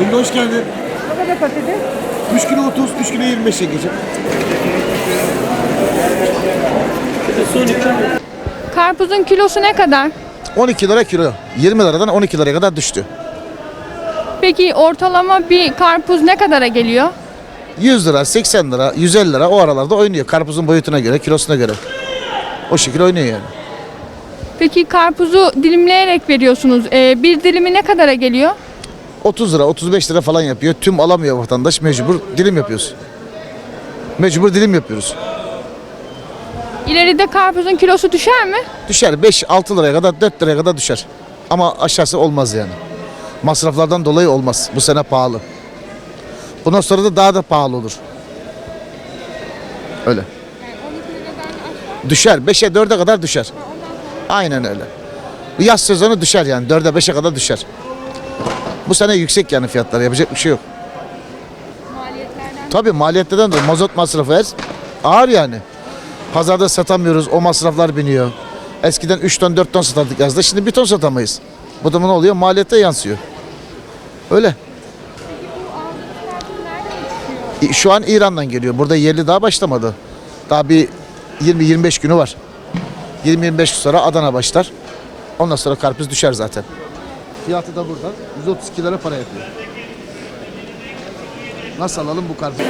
Bugün hoş geldin. Ne kadar patates? 3 kilo 30, 3 kilo 25 çekeceğim. Karpuzun kilosu ne kadar? 12 lira kilo. 20 liradan 12 liraya kadar düştü. Peki ortalama bir karpuz ne kadara geliyor? 100 lira, 80 lira, 150 lira o aralarda oynuyor. Karpuzun boyutuna göre, kilosuna göre. O şekilde oynuyor yani. Peki karpuzu dilimleyerek veriyorsunuz. Ee, bir dilimi ne kadara geliyor? 30 lira, 35 lira falan yapıyor. Tüm alamıyor vatandaş. Mecbur dilim yapıyoruz. Mecbur dilim yapıyoruz. İleride karpuzun kilosu düşer mi? Düşer 5-6 liraya kadar, 4 liraya kadar düşer. Ama aşağısı olmaz yani. Masraflardan dolayı olmaz. Bu sene pahalı. Bundan sonra da daha da pahalı olur. Öyle. Düşer. 5'e 4'e kadar düşer. Aynen öyle. Yaz sezonu düşer yani. 4'e 5'e kadar düşer. Bu sene yüksek yani fiyatlar. Yapacak bir şey yok. Tabii maliyetlerden dolayı mazot masrafı her ağır yani. Pazarda satamıyoruz. O masraflar biniyor. Eskiden 3 ton 4 ton satardık yazda. Şimdi 1 ton satamayız. Bu da ne oluyor? Maliyete yansıyor. Öyle. Şu an İran'dan geliyor. Burada yerli daha başlamadı. Daha bir 20-25 günü var. 20-25 gün sonra Adana başlar. Ondan sonra karpuz düşer zaten. Fiyatı da burada. 132 lira para yapıyor. Nasıl alalım bu karpuzu?